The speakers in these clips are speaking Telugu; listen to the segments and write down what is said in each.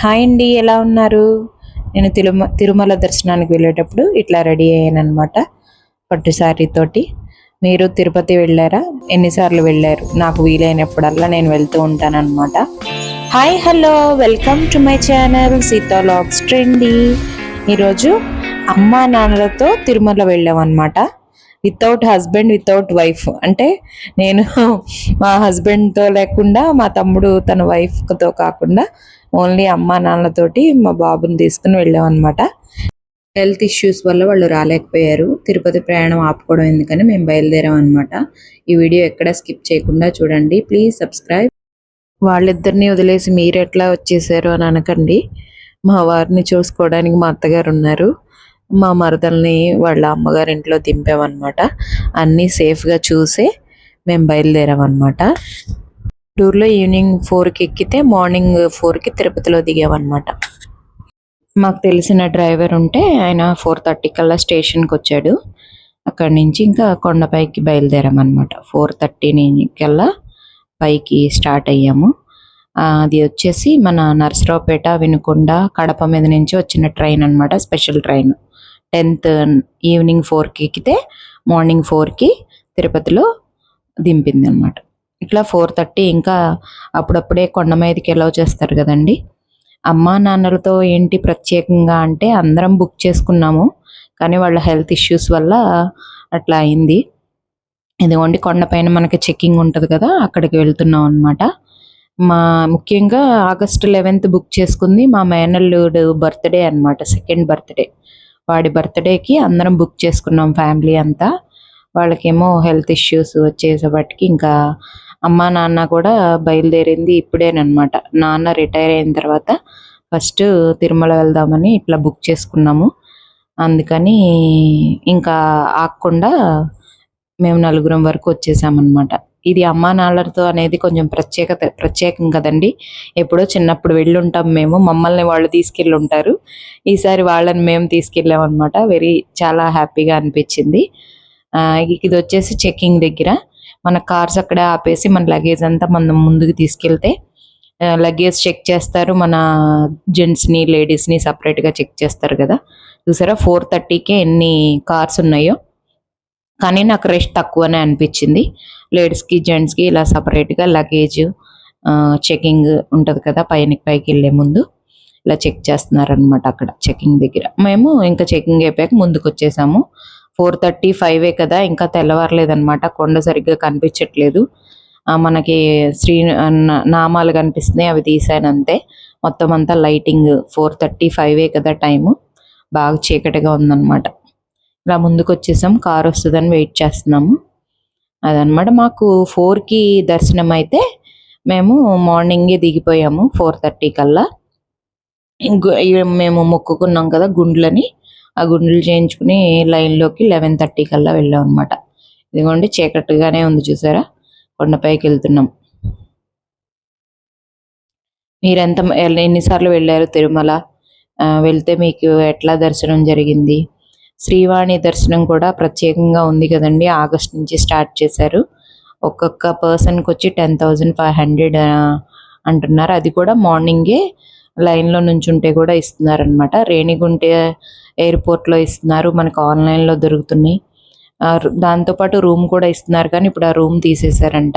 హాయ్ అండి ఎలా ఉన్నారు? నేను తిరుమ తిరుమల దర్శనానికి వెళ్ళేటప్పుడు ఇట్లా రెడీ అయ్యాను అనమాట పట్టు తోటి. మీరు తిరుపతి వెళ్ళారా? ఎన్నిసార్లు వెళ్ళారు? నాకు వీలైనప్పుడల్లా నేను వెళ్తూ ఉంటాను అనమాట hi hello welcome to my channel Seetha logs trendy. ఈరోజు అమ్మా నాన్నలతో తిరుమల వెళ్ళాం అనమాట వితౌట్ హస్బెండ్ వితౌట్ వైఫ్ అంటే నేను మా హస్బెండ్తో లేకుండా మా తమ్ముడు తన వైఫ్తో కాకుండా ఓన్లీ అమ్మా నాన్నలతోటి మా బాబుని తీసుకుని వెళ్ళాం అనమాట హెల్త్ ఇష్యూస్ వల్ల వాళ్ళు రాలేకపోయారు. తిరుపతి ప్రయాణం ఆపుకోవడం ఎందుకని మేము బయలుదేరాం అనమాట ఈ వీడియో ఎక్కడ స్కిప్ చేయకుండా చూడండి. ప్లీజ్ సబ్స్క్రైబ్ వాళ్ళిద్దరిని వదిలేసి మీరు ఎట్లా వచ్చేసారు అని అనకండి. మా వారిని చూసుకోవడానికి మా అత్తగారు ఉన్నారు. మా మరదల్ని వాళ్ళ అమ్మగారి ఇంట్లో దింపామన్నమాట. అన్నీ సేఫ్గా చూసి మేము బయలుదేరామన్నమాట. టూర్లో ఈవినింగ్ ఫోర్కి ఎక్కితే మార్నింగ్ ఫోర్కి తిరుపతిలో దిగామన్నమాట. మాకు తెలిసిన డ్రైవర్ ఉంటే ఆయన ఫోర్ థర్టీ కల్లా స్టేషన్కి వచ్చాడు అక్కడి నుంచి ఇంకా కొండపైకి బయలుదేరామన్నమాట. ఫోర్ థర్టీ కల్లా పైకి స్టార్ట్ అయ్యాము. అది వచ్చేసి మన నర్సరావుపేట వినుకొండ కడప మీద నుంచి వచ్చిన ట్రైన్ అన్నమాట స్పెషల్ ట్రైన్. టెన్త్ ఈవినింగ్ ఫోర్కి ఎక్కితే మార్నింగ్ ఫోర్కి తిరుపతిలో దింపింది అనమాట ఇట్లా ఫోర్ థర్టీ ఇంకా అప్పుడప్పుడే కొండ మీదకి ఎలా చేస్తారు కదండి. అమ్మా నాన్నలతో ఏంటి ప్రత్యేకంగా అంటే అందరం బుక్ చేసుకున్నాము కానీ వాళ్ళ హెల్త్ ఇష్యూస్ వల్ల అట్లా అయింది. ఇదిగోండి కొండపైన మనకి చెక్కింగ్ ఉంటుంది కదా అక్కడికి వెళ్తున్నాం అనమాట మా ముఖ్యంగా ఆగస్ట్ లెవెన్త్ బుక్ చేసుకుంది మా మేనల్లుడు బర్త్డే అన్నమాట సెకండ్ బర్త్డే వాడి బర్త్డేకి అందరం బుక్ చేసుకున్నాం ఫ్యామిలీ అంతా. వాళ్ళకేమో హెల్త్ ఇష్యూస్ వచ్చేసేపటికి ఇంకా అమ్మా నాన్న కూడా బయలుదేరింది ఇప్పుడేనమాట నాన్న రిటైర్ అయిన తర్వాత ఫస్ట్ తిరుమల వెళ్దామని ఇట్లా బుక్ చేసుకున్నాము. అందుకని ఇంకా ఆగకుండా మేము నలుగురం వరకు వచ్చేసామన్నమాట. ఇది అమ్మా నాన్నలతో అనేది కొంచెం ప్రత్యేకత ప్రత్యేకం కదండి. ఎప్పుడో చిన్నప్పుడు వెళ్ళుంటాం మేము మమ్మల్ని వాళ్ళు తీసుకెళ్ళి ఉంటారు ఈసారి వాళ్ళని మేము తీసుకెళ్ళామన్నమాట. వెరీ చాలా హ్యాపీగా అనిపించింది. ఇది వచ్చేసి చెక్కింగ్ దగ్గర. మన కార్స్ అక్కడ ఆపేసి మన లగేజ్ అంతా మనం ముందుకు తీసుకెళ్తే లగేజ్ చెక్ చేస్తారు. మన జెంట్స్ని లేడీస్ని సపరేట్గా చెక్ చేస్తారు కదా. చూసారా? ఫోర్ థర్టీకే ఎన్ని కార్స్ ఉన్నాయో. కానీ నాకు రెస్ట్ తక్కువనే అనిపించింది. లేడీస్కి జెంట్స్కి ఇలా సపరేట్గా లగేజ్ చెకింగ్ ఉంటుంది కదా పైన పైకి వెళ్ళే ముందు. ఇలా చెక్ చేస్తున్నారనమాట అక్కడ చెకింగ్ దగ్గర. మేము ఇంకా చెకింగ్ అయిపోయాక ముందుకు వచ్చేసాము ఫోర్ థర్టీ ఫైవే కదా ఇంకా తెల్లవారలేదనమాట కొండ సరిగ్గా కనిపించట్లేదు. ఆ, మనకి శ్రీ నామాలు కనిపిస్తున్నాయి అవి తీసాను అంతే మొత్తం అంతా లైటింగ్ ఫోర్ థర్టీ ఫైవే కదా టైము. బాగా చీకటిగా ఉందన్నమాట. ఇలా ముందుకు వచ్చేసాం కార్ వస్తుందని వెయిట్ చేస్తున్నాము. అదనమాట మాకు ఫోర్కి దర్శనం అయితే మేము మార్నింగే దిగిపోయాము ఫోర్ థర్టీ కల్లా. మేము మొక్కుకున్నాం కదా గుండ్లని ఆ గుండ్లు చేయించుకుని లైన్లోకి లెవెన్ థర్టీ కల్లా వెళ్ళాం అనమాట ఇదిగోండి చీకటిగానే ఉంది చూసారా కొండపైకి వెళ్తున్నాం. మీరు ఎంత ఎన్నిసార్లు వెళ్ళారు తిరుమల? వెళ్తే మీకు ఎట్లా దర్శనం జరిగింది? శ్రీవాణి దర్శనం కూడా ప్రత్యేకంగా ఉంది కదండి. ఆగస్ట్ నుంచి స్టార్ట్ చేశారు. ఒక్కొక్క పర్సన్కి వచ్చి టెన్ థౌజండ్ ఫైవ్ హండ్రెడ్ అంటున్నారు. అది కూడా మార్నింగే లైన్లో నుంచుంటే కూడా ఇస్తున్నారనమాట రేణిగుంట ఎయిర్పోర్ట్లో ఇస్తున్నారు. మనకు ఆన్లైన్లో దొరుకుతున్నాయి. ఆ, దాంతోపాటు రూమ్ కూడా ఇస్తున్నారు. కానీ ఇప్పుడు ఆ రూమ్ తీసేశారంట.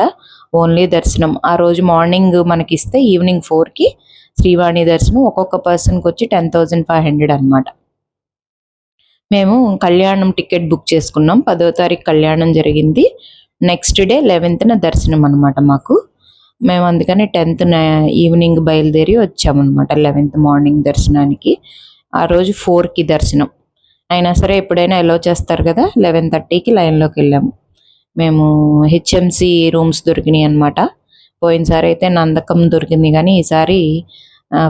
ఓన్లీ దర్శనం. ఆ రోజు మార్నింగ్ మనకి ఇస్తే ఈవినింగ్ ఫోర్కి శ్రీవాణి దర్శనం. ఒక్కొక్క పర్సన్కి వచ్చి టెన్ థౌజండ్ ఫైవ్ హండ్రెడ్ అనమాట మేము కళ్యాణం టికెట్ బుక్ చేసుకున్నాం. పదో తారీఖు కళ్యాణం జరిగింది. నెక్స్ట్ డే లెవెన్త్న దర్శనం అనమాట మాకు. మేము అందుకని టెన్త్ ఈవినింగ్ బయలుదేరి వచ్చామన్నమాట లెవెన్త్ మార్నింగ్ దర్శనానికి. ఆ రోజు ఫోర్కి దర్శనం. అయినా సరే ఎప్పుడైనా ఎలో చేస్తారు కదా లెవెన్ థర్టీకి లైన్లోకి వెళ్ళాము. మేము హెచ్ఎంసి రూమ్స్ దొరికినాయి అనమాట పోయినసారి అయితే నందకం దొరికింది కానీ ఈసారి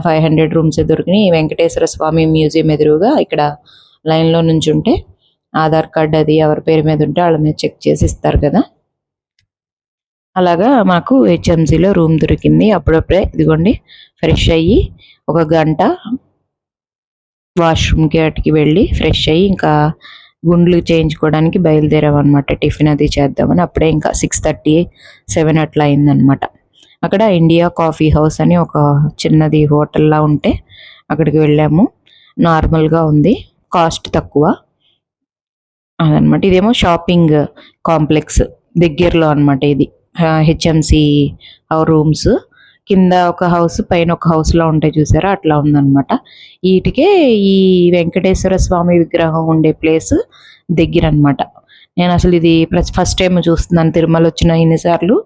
ఫైవ్ హండ్రెడ్ రూమ్స్ దొరికినాయి. వెంకటేశ్వర స్వామి మ్యూజియం ఎదురుగా ఇక్కడ లైన్లో నుంచి ఉంటే ఆధార్ కార్డ్ అది ఎవరి పేరు మీద ఉంటే వాళ్ళ మీద చెక్ చేసి ఇస్తారు కదా. అలాగా మాకు హెచ్ఎంసీలో రూమ్ దొరికింది. అప్పుడప్పుడే ఇదిగోండి ఫ్రెష్ అయ్యి ఒక గంట వాష్రూమ్కి అటుకి వెళ్ళి ఫ్రెష్ అయ్యి ఇంకా గుండ్లు చేయించుకోవడానికి బయలుదేరామన్నమాట. టిఫిన్ అది చేద్దామని అప్పుడే ఇంకా సిక్స్ థర్టీ సెవెన్ అట్లా అయిందనమాట అక్కడ ఇండియా కాఫీ హౌస్ అని ఒక చిన్నది హోటల్లా ఉంటే అక్కడికి వెళ్ళాము. నార్మల్గా ఉంది. కాస్ట్ తక్కువ. అదనమాట. ఇదేమో షాపింగ్ కాంప్లెక్స్ దగ్గరలో అనమాట ఇది. HMC rooms. కింద ఒక హౌస్ పైన ఒక హౌస్లో ఉంటాయి చూసారా? అట్లా ఉందన్నమాట. వీటికే ఈ వెంకటేశ్వర స్వామి విగ్రహం ఉండే ప్లేస్ దగ్గర అన్నమాట నేను అసలు ఇది ఫస్ట్ టైం చూస్తున్నాను. తిరుమల వచ్చిన ఇన్నిసార్లు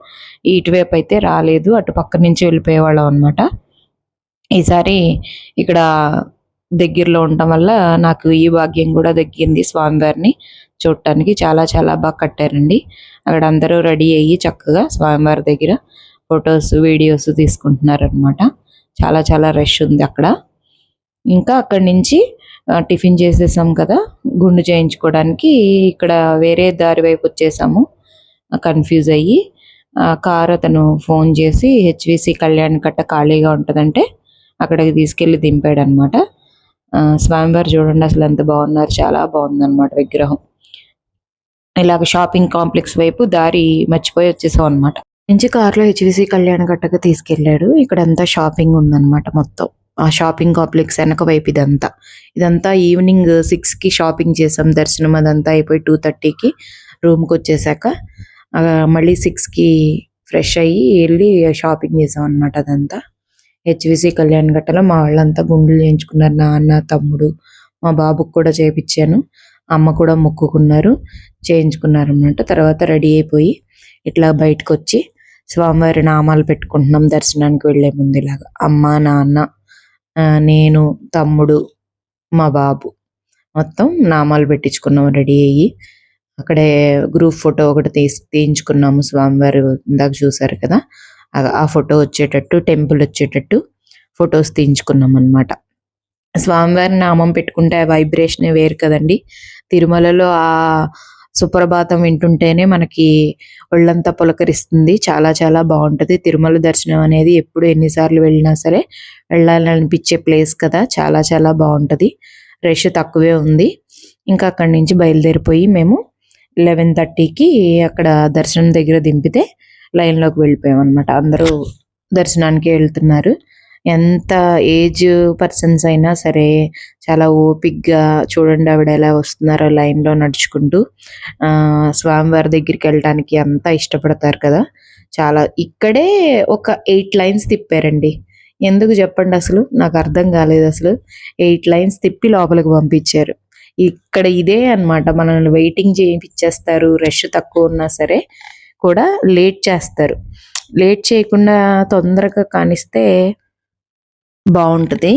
ఇటువైపు అయితే రాలేదు. అటు పక్క నుంచి వెళ్ళిపోయేవాళ్ళం అనమాట ఈసారి ఇక్కడ దగ్గరలో ఉండటం వల్ల నాకు ఈ భాగ్యం కూడా దక్కింది స్వామివారిని చూడటానికి. చాలా చాలా బాగా కట్టారండి. అక్కడ అందరూ రెడీ అయ్యి చక్కగా స్వామివారి దగ్గర ఫొటోస్ వీడియోస్ తీసుకుంటున్నారు అనమాట చాలా చాలా రష్ ఉంది అక్కడ. ఇంకా అక్కడి నుంచి టిఫిన్ చేసేసాం కదా గుండు చేయించుకోవడానికి. ఇక్కడ వేరే దారి వైపు వచ్చేసాము కన్ఫ్యూజ్ అయ్యి. ఆ కార్ అతను ఫోన్ చేసి హెచ్విసి కళ్యాణ్ కట్ట ఖాళీగా ఉంటుందంటే అక్కడికి తీసుకెళ్ళి దింపాడు అనమాట స్వామివారు చూడండి అసలు ఎంత బాగున్నారు. చాలా బాగుంది అనమాట విగ్రహం. ఇలాగ షాపింగ్ కాంప్లెక్స్ వైపు దారి మర్చిపోయి వచ్చేసాం అనమాట నుంచి కార్లో హెచ్విసి కళ్యాణ్ కట్టకు తీసుకెళ్ళాడు ఇక్కడ అంతా షాపింగ్ ఉందన్నమాట మొత్తం. ఆ షాపింగ్ కాంప్లెక్స్ వెనక వైపు ఇదంతా. ఇదంతా ఈవినింగ్ సిక్స్కి షాపింగ్ చేసాం. దర్శనం అదంతా అయిపోయి టూ థర్టీకి రూమ్కి వచ్చేసాక మళ్ళీ సిక్స్కి ఫ్రెష్ అయ్యి వెళ్ళి షాపింగ్ చేసాం అనమాట అదంతా. హెచ్విసి కళ్యాణ్ గట్టలో మా వాళ్ళంతా గుండెలు చేయించుకున్నారు. నాన్న తమ్ముడు మా బాబుకు కూడా చేపించాను అమ్మ కూడా మొక్కుకున్నారు. చేయించుకున్నారు అనమాట తర్వాత రెడీ అయిపోయి ఇట్లా బయటకు వచ్చి స్వామివారి నామాలు పెట్టుకుంటున్నాం దర్శనానికి వెళ్ళే ముందు ఇలాగా. అమ్మ నాన్న ఆ, నేను తమ్ముడు మా బాబు మొత్తం నామాలు పెట్టించుకున్నాం రెడీ అయ్యి. అక్కడే గ్రూప్ ఫోటో ఒకటి తీసి తీయించుకున్నాము. స్వామివారు ఇందాక చూసారు కదా. ఆ- ఫోటో వచ్చేటట్టు టెంపుల్ వచ్చేటట్టు ఫొటోస్ తీయించుకున్నాం అన్నమాట స్వామివారి నామం పెట్టుకుంటే ఆ వైబ్రేషన్ వేరు కదండి. తిరుమలలో ఆ సుప్రభాతం వింటుంటేనే మనకి ఒళ్ళంతా పులకరిస్తుంది. చాలా చాలా బాగుంటది. తిరుమల దర్శనం అనేది ఎప్పుడు ఎన్నిసార్లు వెళ్ళినా సరే వెళ్ళాలనిపించే ప్లేస్ కదా. చాలా చాలా బాగుంటది. రష్ తక్కువే ఉంది. ఇంకా అక్కడి నుంచి బయలుదేరిపోయి మేము లెవెన్ థర్టీకి అక్కడ దర్శనం దగ్గర దింపితే లైన్లోకి వెళ్ళిపోయామన్నమాట. అందరూ దర్శనానికి వెళ్తున్నారు. ఎంత ఏజ్ పర్సన్స్ అయినా సరే చాలా ఓపిక్గా చూడండి ఆవిడ ఎలా వస్తున్నారో లైన్లో నడుచుకుంటూ. ఆ స్వామివారి దగ్గరికి వెళ్ళడానికి అంతా ఇష్టపడతారు కదా. చాలా ఇక్కడే ఒక ఎయిట్ లైన్స్ తిప్పారండి. ఎందుకు చెప్పండి అసలు? నాకు అర్థం కాలేదు అసలు. ఎయిట్ లైన్స్ తిప్పి లోపలికి పంపించారు. ఇక్కడ ఇదే అన్నమాట. మనల్ని వెయిటింగ్ చేయించేస్తారు. రష్ తక్కువ ఉన్నా సరే. కూడా లేట్ చేస్తారు. లేట్ చేయకుండా తొందరగా కానిస్తే బాగుంటది.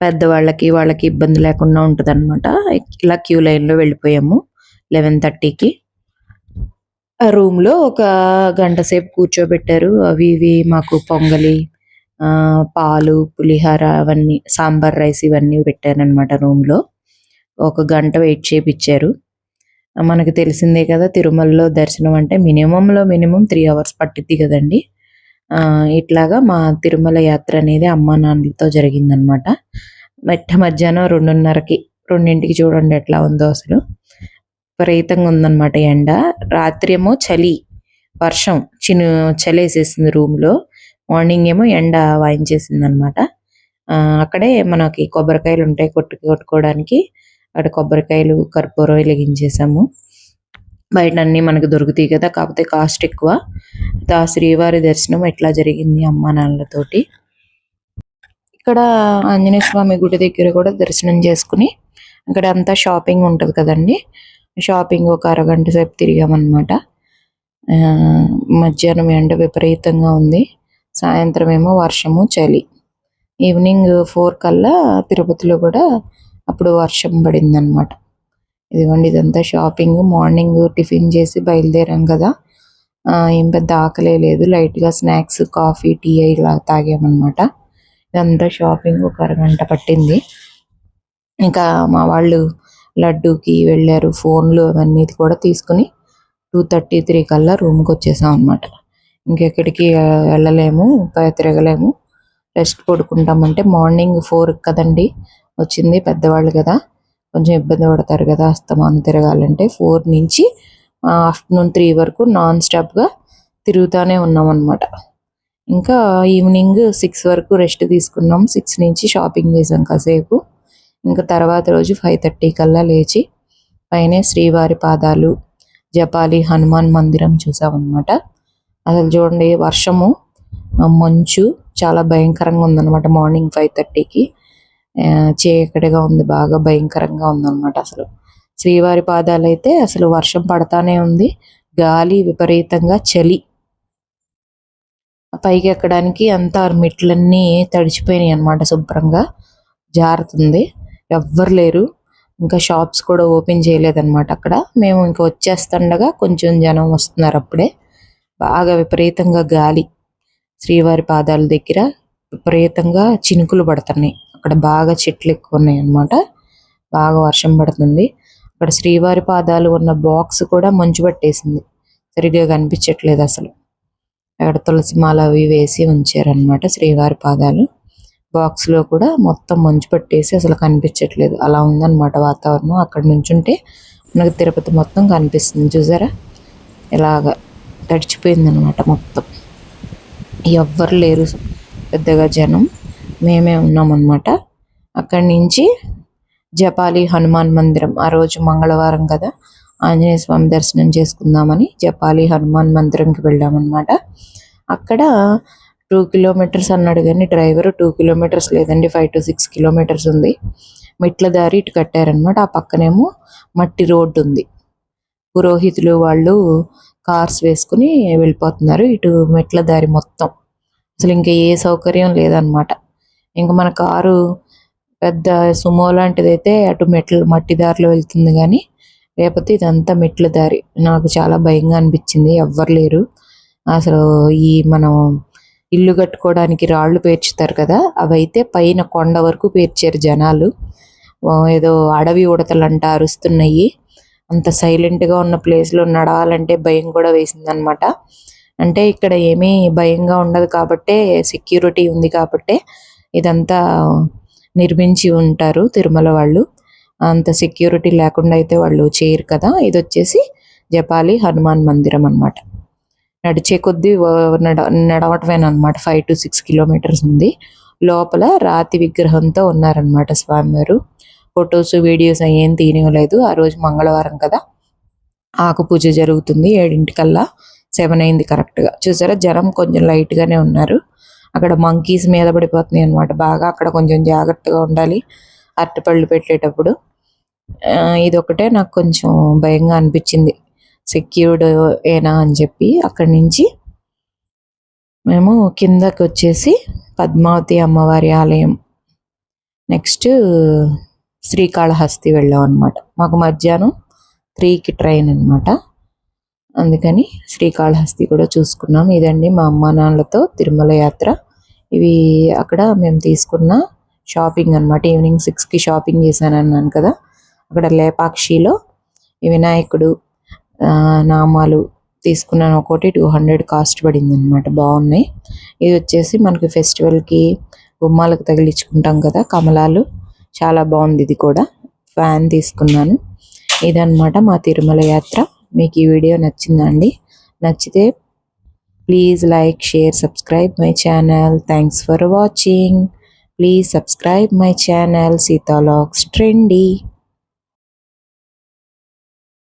పెద్దవాళ్ళకి వాళ్ళకి ఇబ్బంది లేకుండా ఉంటుంది అనమాట ఇలా క్యూ లైన్లో వెళ్ళిపోయాము లెవెన్ థర్టీకి. ఆ రూమ్లో ఒక గంట సేపు కూర్చోబెట్టారు. అవి ఇవి మాకు పొంగలి ఆ పాలు పులిహార అవన్నీ సాంబార్ రైస్ ఇవన్నీ పెట్టారనమాట రూమ్లో ఒక గంట వెయిట్ చేపిచ్చారు. మనకు తెలిసిందే కదా తిరుమలలో దర్శనం అంటే మినిమంలో మినిమం త్రీ అవర్స్ పట్టిద్ది కదండి. ఆ ఇట్లాగా మా తిరుమల యాత్ర అనేది అమ్మా నాన్నలతో జరిగిందనమాట మెట్ట మధ్యాహ్నం రెండున్నరకి రెండింటికి చూడండి ఎట్లా ఉందో అసలు. విపరీతంగా ఉందన్నమాట ఎండ. రాత్రి ఏమో చలి వర్షం చిను చలి వేసేసింది రూమ్లో. మార్నింగ్ ఏమో ఎండ వాయించేసింది అనమాట అక్కడే మనకి కొబ్బరికాయలు ఉంటాయి కొట్టు కొట్టుకోవడానికి. అక్కడ కొబ్బరికాయలు కర్పూరం వెలిగించేసాము బయట అన్ని మనకు దొరుకుతాయి కదా కాకపోతే కాస్ట్ ఎక్కువ. ఆ శ్రీవారి దర్శనం ఎట్లా జరిగింది అమ్మా నాన్నలతోటి? ఇక్కడ ఆంజనేయ స్వామి గుడి దగ్గర కూడా దర్శనం చేసుకుని అక్కడ అంతా షాపింగ్ ఉంటుంది కదండి. షాపింగ్ ఒక అరగంట సేపు తిరిగామన్నమాట. మధ్యాహ్నం ఎండ విపరీతంగా ఉంది. సాయంత్రం ఏమో వర్షము చలి. ఈవినింగ్ ఫోర్ కల్లా తిరుపతిలో కూడా అప్పుడు వర్షం పడింది అనమాట ఇదిగోండి ఇదంతా షాపింగ్ మార్నింగ్ టిఫిన్ చేసి బయలుదేరాం కదా. ఏం పెద్ద ఆకలే లేదు. లైట్గా స్నాక్స్ కాఫీ టీ ఇలా తాగామన్నమాట. ఇదంతా షాపింగ్ ఒక అరగంట పట్టింది. ఇంకా మా వాళ్ళు లడ్డూకి వెళ్ళారు. ఫోన్లు అవన్నీ కూడా తీసుకుని టూ థర్టీ త్రీ కల్లా రూమ్కి వచ్చేసాం అనమాట ఇంకెక్కడికి వెళ్ళలేము పై- తిరగలేము. రెస్ట్ పడుకుంటామంటే మార్నింగ్ ఫోర్ కదండి. వచ్చింది. పెద్దవాళ్ళు కదా కొంచెం ఇబ్బంది పడతారు కదా అస్తమానం తిరగాలంటే. ఫోర్ నుంచి ఆఫ్టర్నూన్ త్రీ వరకు నాన్ స్టాప్గా గా తిరుగుతానే ఉన్నాం అనమాట ఇంకా ఈవినింగ్ సిక్స్ వరకు రెస్ట్ తీసుకున్నాం. సిక్స్ నుంచి షాపింగ్ చేసాం కాసేపు. ఇంకా తర్వాత రోజు ఫైవ్ థర్టీ కల్లా లేచి పైనే శ్రీవారి పాదాలు జపాలి హనుమాన్ మందిరం చూసామన్నమాట. అసలు చూడండి వర్షము మంచు చాలా భయంకరంగా ఉందన్నమాట మార్నింగ్ ఫైవ్ థర్టీకి. చీకటిగా ఉంది బాగా భయంకరంగా ఉందన్నమాట అసలు. శ్రీవారి పాదాలు అయితే అసలు వర్షం పడతానే ఉంది. గాలి విపరీతంగా చలి. పైకి ఎక్కడానికి అంతా మెట్లన్నీ తడిచిపోయినాయి అన్నమాట శుభ్రంగా. జారుతుంది. ఎవ్వరు లేరు. ఇంకా షాప్స్ కూడా ఓపెన్ చేయలేదన్నమాట అక్కడ. మేము ఇంకా వచ్చేస్తుండగా కొంచెం జనం వస్తున్నారు అప్పుడే. బాగా విపరీతంగా గాలి. శ్రీవారి పాదాల దగ్గర విపరీతంగా చినుకులు పడుతున్నాయి. అక్కడ బాగా చెట్లు ఎక్కువ ఉన్నాయి అనమాట బాగా వర్షం పడుతుంది. అక్కడ శ్రీవారి పాదాలు ఉన్న బాక్స్ కూడా మంచు పట్టేసింది. సరిగ్గా కనిపించట్లేదు అసలు. అక్కడ తులసి మాల అవి వేసి ఉంచారనమాట శ్రీవారి పాదాలు. బాక్స్లో కూడా మొత్తం మంచు పట్టేసి అసలు కనిపించట్లేదు. అలా ఉందన్నమాట వాతావరణం. అక్కడ నుంచుంటే మనకి తిరుపతి మొత్తం కనిపిస్తుంది. చూసారా? ఇలాగా తడిచిపోయిందనమాట మొత్తం. ఎవ్వరు లేరు. పెద్దగా జనం. మేమే ఉన్నామన్నమాట. అక్కడి నుంచి జపాలి హనుమాన్ మందిరం ఆ రోజు మంగళవారం కదా ఆంజనేయ స్వామి దర్శనం చేసుకుందామని జపాలి హనుమాన్ మందిరంకి వెళ్ళామన్నమాట. అక్కడ టూ కిలోమీటర్స్ అన్నాడు కానీ డ్రైవర్ టూ కిలోమీటర్స్ లేదండి ఫైవ్ టు సిక్స్ కిలోమీటర్స్ ఉంది. మెట్ల దారి ఇటు కట్టారనమాట ఆ పక్కనేమో మట్టి రోడ్డు ఉంది. పురోహితులు వాళ్ళు కార్స్ వేసుకుని వెళ్ళిపోతున్నారు ఇటు మెట్ల దారి మొత్తం. అసలు ఇంకా ఏ సౌకర్యం లేదనమాట ఇంకా మన కారు పెద్ద సుమో లాంటిది అయితే అటు మెట్లు మట్టి దారిలో వెళ్తుంది కానీ లేకపోతే ఇదంతా మెట్ల దారి. నాకు చాలా భయంగా అనిపించింది. ఎవ్వరు లేరు. అసలు ఈ మనం ఇల్లు కట్టుకోవడానికి రాళ్ళు పేర్చుతారు కదా అవైతే పైన కొండ వరకు పేర్చారు జనాలు. ఏదో అడవి ఉడతలు అంట అరుస్తున్నాయి. అంత సైలెంట్గా ఉన్న ప్లేస్లో నడవాలంటే భయం కూడా వేసిందనమాట అంటే ఇక్కడ ఏమీ భయంగా ఉండదు కాబట్టే సెక్యూరిటీ ఉంది కాబట్టే ఇదంతా నిర్మించి ఉంటారు తిరుమల వాళ్ళు. అంత సెక్యూరిటీ లేకుండా అయితే వాళ్ళు చేయరు కదా. ఇది వచ్చేసి జపాలి హనుమాన్ మందిరం అన్నమాట. నడిచే కొద్దీ నడ నడవటమేనమాట ఫైవ్ టు సిక్స్ కిలోమీటర్స్ ఉంది. లోపల రాతి విగ్రహంతో ఉన్నారనమాట స్వామివారు. ఫొటోస్ వీడియోస్ ఏం తీయలేదు ఆ రోజు మంగళవారం కదా. ఆకు పూజ జరుగుతుంది ఏడింటికల్లా. సెవెన్ అయింది కరెక్ట్గా. చూసారా? జనం కొంచెం లైట్ గానే ఉన్నారు. అక్కడ మంకీస్ మీద పడిపోతున్నాయి అనమాట బాగా అక్కడ కొంచెం జాగ్రత్తగా ఉండాలి. అరటిపళ్ళు పెట్టేటప్పుడు. ఇదొకటే ఇది ఒకటే నాకు కొంచెం భయంగా అనిపించింది. సెక్యూర్డ్ ఏనా అని చెప్పి అక్కడి నుంచి మేము కిందకి వచ్చేసి పద్మావతి అమ్మవారి ఆలయం. నెక్స్ట్ శ్రీకాళహస్తి వెళ్ళాం అనమాట మాకు మధ్యాహ్నం త్రీకి ట్రైన్ అన్నమాట. అందుకని శ్రీకాళహస్తి కూడా చూసుకున్నాం. ఇదండి మా అమ్మా నాన్నలతో తిరుమల యాత్ర. ఇవి అక్కడ మేము తీసుకున్న షాపింగ్ అన్నమాట. ఈవినింగ్ సిక్స్కి షాపింగ్ చేశాను అన్నాను కదా. అక్కడ లేపాక్షిలో వినాయకుడు ఆ, నామాలు తీసుకున్నాను. ఒకటి టూ హండ్రెడ్ కాస్ట్ పడింది అనమాట బాగున్నాయి. ఇది వచ్చేసి మనకి ఫెస్టివల్కి గుమ్మాలకు తగిలించుకుంటాం కదా కమలాలు. చాలా బాగుంది ఇది కూడా. ఫ్యాన్ తీసుకున్నాను. ఇదన్నమాట మా తిరుమల యాత్ర. మీకు ఈ వీడియో నచ్చిందండి. నచ్చితే please like share subscribe my channel thanks for watching please subscribe my channel Seetha logs trendy